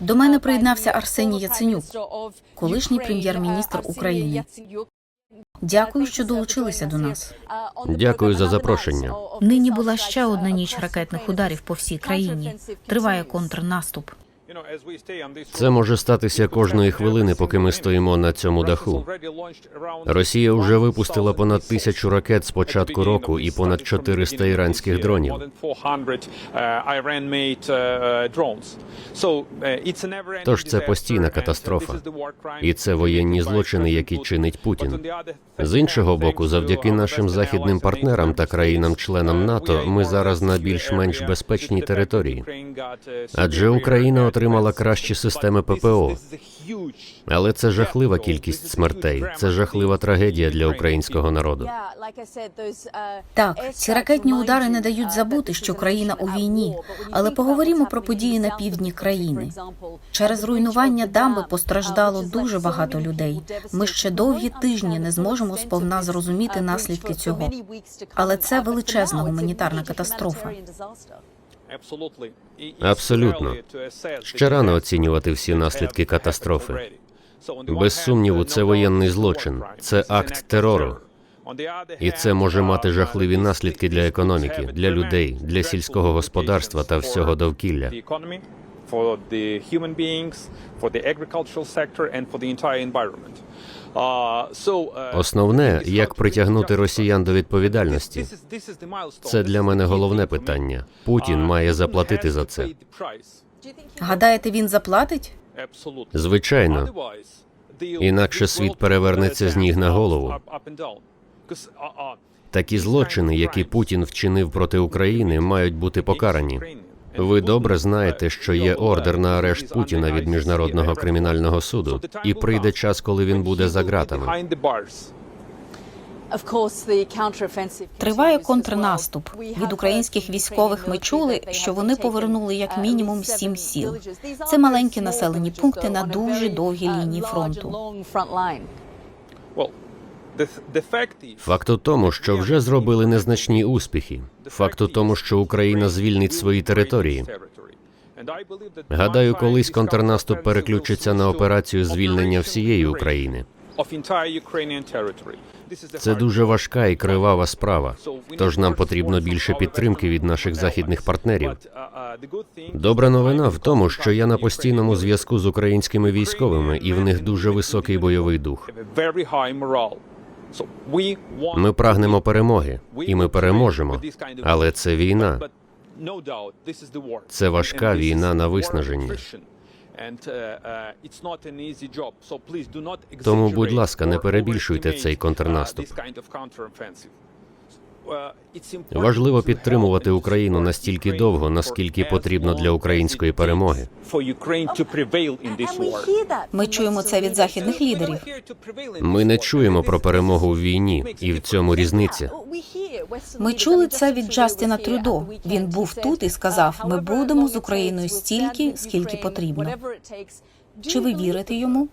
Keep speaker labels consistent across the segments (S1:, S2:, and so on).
S1: До мене приєднався Арсеній Яценюк, колишній прем'єр-міністр України. Дякую, що долучилися до нас.
S2: Дякую за запрошення.
S1: Нині була ще одна ніч ракетних ударів по всій країні. Триває контрнаступ.
S2: Це може статися кожної хвилини, поки ми стоїмо на цьому даху. Росія вже випустила понад тисячу ракет з початку року і понад 400 іранських дронів.
S3: Тож це постійна катастрофа.
S2: І це воєнні злочини, які чинить Путін. З іншого боку, завдяки нашим західним партнерам та країнам-членам НАТО, ми зараз на більш-менш безпечній території. Адже Україна отримала кращі системи ППО. Але це жахлива кількість смертей. Це жахлива трагедія для українського народу.
S1: Так, ці ракетні удари не дають забути, що країна у війні. Але поговоримо про події на півдні країни. Через руйнування дамби постраждало дуже багато людей. Ми ще довгі тижні не зможемо сповна зрозуміти наслідки цього. Але це величезна гуманітарна катастрофа.
S2: Абсолютно. Ще рано оцінювати всі наслідки катастрофи. Без сумніву, це воєнний злочин, це акт терору. І це може мати жахливі наслідки для економіки, для людей, для сільського господарства та всього довкілля.
S3: For the human beings, for the agricultural sector and for the entire environment. Uh, uh,
S2: Основне, як притягнути росіян до відповідальності. Це для мене головне питання. Путін має заплатити за це.
S1: Гадаєте, він заплатить?
S2: Звичайно, інакше світ перевернеться з ніг на голову. Такі злочини, які Путін вчинив проти України, мають бути покарані. Ви добре знаєте, що є ордер на арешт Путіна від міжнародного кримінального суду, і прийде час, коли він буде за ґратами.
S1: Триває контрнаступ. Від українських військових ми чули, що вони повернули як мінімум сім сіл. Це маленькі населені пункти на дуже довгій лінії фронту.
S2: Факт у тому, що вже зробили незначні успіхи. Факт у тому, що Україна звільнить свої території. Гадаю, колись контрнаступ переключиться на операцію звільнення всієї України. Це дуже важка і кривава справа. Тож нам потрібно більше підтримки від наших західних партнерів. Добра новина в тому, що я на постійному зв'язку з українськими військовими, і в них дуже високий бойовий дух. Ми прагнемо перемоги, і ми переможемо. Але це війна. Це важка війна на виснаження. Тому, будь ласка, не перебільшуйте цей контрнаступ. Важливо підтримувати Україну настільки довго, наскільки потрібно для української перемоги.
S1: Ми чуємо це від західних лідерів.
S2: Ми не чуємо про перемогу в війні, і в цьому різниця.
S1: Ми чули це від Джастіна Трюдо. Він був тут і сказав: ми будемо з Україною стільки, скільки потрібно. Чи ви вірите йому?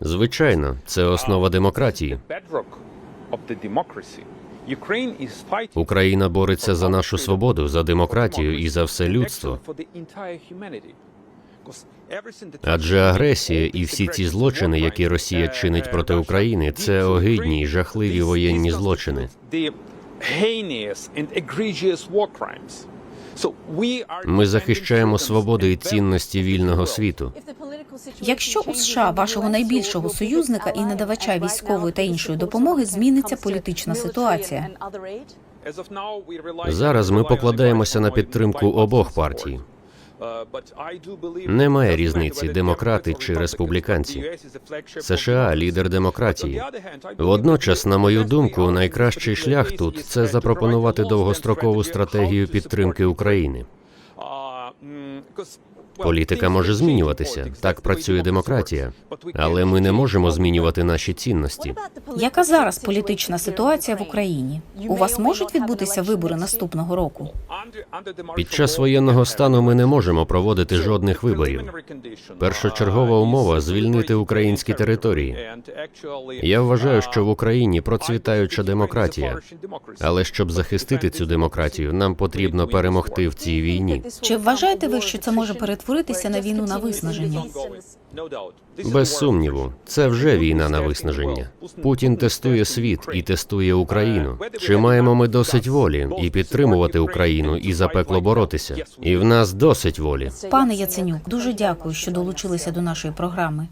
S2: Звичайно, це основа демократії. Україна бореться за нашу свободу, за демократію і за все людство. Адже агресія і всі ці злочини, які Росія чинить проти України, це огидні й жахливі воєнні злочини. Ми захищаємо свободи і цінності вільного світу.
S1: Якщо у США, вашого найбільшого союзника і надавача військової та іншої допомоги, зміниться політична ситуація.
S2: Зараз ми покладаємося на підтримку обох партій. Немає різниці, демократи чи республіканці. США лідер демократії. Водночас, на мою думку, найкращий шлях тут це запропонувати довгострокову стратегію підтримки України. Політика може змінюватися. Так працює демократія. Але ми не можемо змінювати наші цінності.
S1: Яка зараз політична ситуація в Україні? У вас можуть відбутися вибори наступного року?
S2: Під час воєнного стану ми не можемо проводити жодних виборів. Першочергова умова звільнити українські території. Я вважаю, що в Україні процвітаюча демократія. Але щоб захистити цю демократію, нам потрібно перемогти в цій війні.
S1: Чи вважаєте ви, що це може перетворитися на війну на виснаження?
S2: Без сумніву, це вже війна на виснаження. Путін тестує світ і тестує Україну. Чи маємо ми досить волі і підтримувати Україну і за пекло боротися? І в нас досить волі.
S1: Пане Яценюк, дуже дякую, що долучилися до нашої програми.